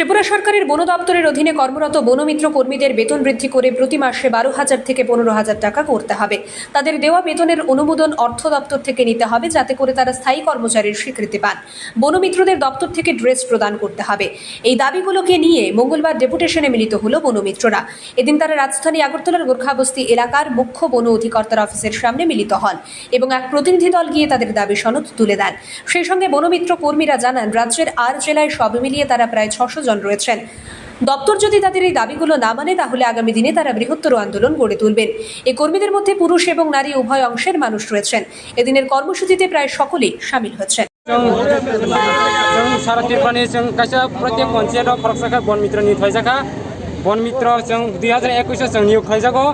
ত্রিপুরা সরকারের বন দপ্তরের অধীনে কর্মরত বনমিত্র কর্মীদের বেতন বৃদ্ধি করে প্রতি মাসে বারো হাজার থেকে পনেরো হাজার টাকা করতে হবে। তাদের দেওয়া বেতনের অনুমোদন অর্থ দপ্তর থেকে নিতে হবে, যাতে করে তারা স্থায়ী কর্মচারীর স্বীকৃতি পান। বনমিত্রদের দপ্তর থেকে ড্রেস প্রদান করতে হবে। এই দাবিগুলোকে নিয়ে মঙ্গলবার ডেপুটেশনে মিলিত হলো বনমিত্ররা। এদিন তারা রাজধানী আগরতলার গোর্খাবস্তি এলাকার মুখ্য বন অধিকর্তার অফিসের সামনে মিলিত হন এবং এক প্রতিনিধি দল গিয়ে তাদের দাবি সনদ তুলে দেন। সেই সঙ্গে বনমিত্র কর্মীরা জানান, রাজ্যের আর জেলায় সব মিলিয়ে তারা প্রায় ছশো জন রয়েছেন দপ্তর যদি তাদের এই দাবিগুলো না মানে তাহলে আগামী দিনে তারা বৃহত্তর আন্দোলন গড়ে তুলবেন এই কর্মীদের মধ্যে পুরুষ এবং নারী উভয় অংশের মানুষ রয়েছেন এদিনের কর্মসূচিতে প্রায় সকলেই সামিল হচ্ছেন जों जों सारा त्रिपुरानि जों गासै प्रत्येक पन्चायतआव फरकसाखा बन मित्रनि थाइजाखा बन मित्र जों दुई हाजार एकुइसआव जों नियोग खालायजागौ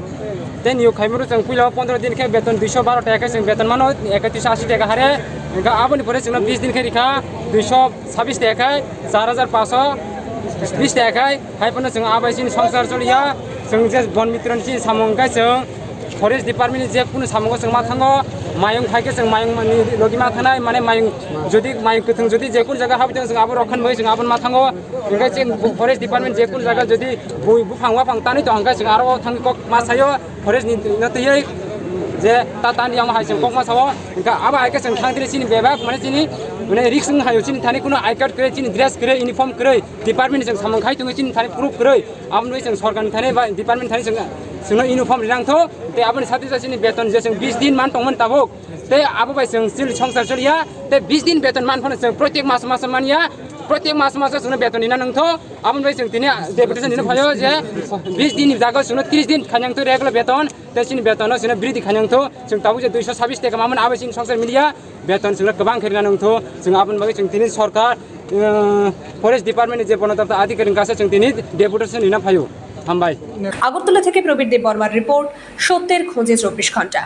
ते नियोग खालामो जों फैलाव पन्ध्र दिनखे बेतन दुइस' बार' टाकाखै जों बेतन मानो एकत्रिस आसि टाका हारे ओमफ्राय आबोनिफ्राय जोंना बिस दिनखे रिखा दुइस' साब्बिस टाकाखै चार हाजार पास्स' बिस टाकाखै हायफोरनो जों आबायसिन संसार चलिया जों जे बन मित्रनि सिन सामंखाय जों फरेस्ट डिपार्टमेन्टनि जेखुनु सामंखौ जों मा थाङो मायं थाइखे जों मायं मानि लगे मा थानाय माने मायं जुदि मायं गोथों जुदि जेखुनु जायगा हाबदों जों आबो रखन बै जों आबो मा थाङो ओंखाय जों फरेस्ट डिपार्टमेन्ट जेखुनु जायगा जुदि बय बुफां वाफां तानि दं ओंखाय जों आरो थाङो कक मा सायो फरेस्ट नतयै जे ता तानि आं हाय जों कक मा सावो ओंखाय आबो आइके जों थांदिरि सिनि बेबाक माने सिनि ᱱᱮ ᱨᱤᱠᱥ ᱱᱟ ᱦᱟᱭᱚ ᱪᱤᱱ ᱛᱷᱟᱱᱤ ᱠᱩᱱᱟ ᱟᱭ ᱠᱟᱨᱰ ᱠᱨᱮ ᱪᱤᱱ ᱰᱨᱮᱥ ᱠᱨᱮ ᱤᱱᱤᱯᱷᱚᱨᱢ ᱠᱨᱮ ᱰᱤᱯᱟᱨᱴᱢᱮᱱᱴ ᱥᱮ ᱥᱟᱢᱟᱝ ᱠᱷᱟᱭ ᱛᱩᱝ ᱪᱤᱱ ᱛᱷᱟᱱᱤ ᱯᱨᱩᱯ ᱠᱨᱮ ᱟᱢ ᱱᱚᱭ ᱥᱮ ᱥᱚᱨᱠᱟᱨ ᱛᱷᱟᱱᱤ ᱵᱟ ᱰᱤᱯᱟᱨᱴᱢᱮᱱট ᱛᱷᱟᱱᱤ ᱥᱮ ᱥᱩᱱᱟ ইউনিফর্ম রিলাং তো তে আপন সাথে সাথে বেতন যে 20 দিন মান তমন তাবক তে আবু বাই সং সিল সংসার চলিয়া তে 20 দিন বেতন মান ফন প্রত্যেক মাস মাস মানিয়া প্রতি মাস মাসে শুনে বেতন নিনা নংথ। আমন ভাই সিং তিনি ডেপুটেশন দিন ফাইও যে 20 দিন জাগো শুনে 30 দিন খানিয়াং তো রেগুলার বেতন তেসিন বেতন শুনে বৃদ্ধি খানিয়াং তো সিং তাবু যে 226 টাকা মামন আবে সিং সংসার মিলিয়া বেতন শুনে গবাং খেরিনা নংথ। সিং আপন ভাই সিং তিনি সরকার ফরেস্ট ডিপার্টমেন্টের যে বন আধিকারিক কাছে সিং তিনি ডেপুটেশন নিনা ফাইও আগরতলা থেকে প্রবীর দেব বর্মার রিপোর্ট, সত্যের খোঁজে চব্বিশ ঘণ্টা।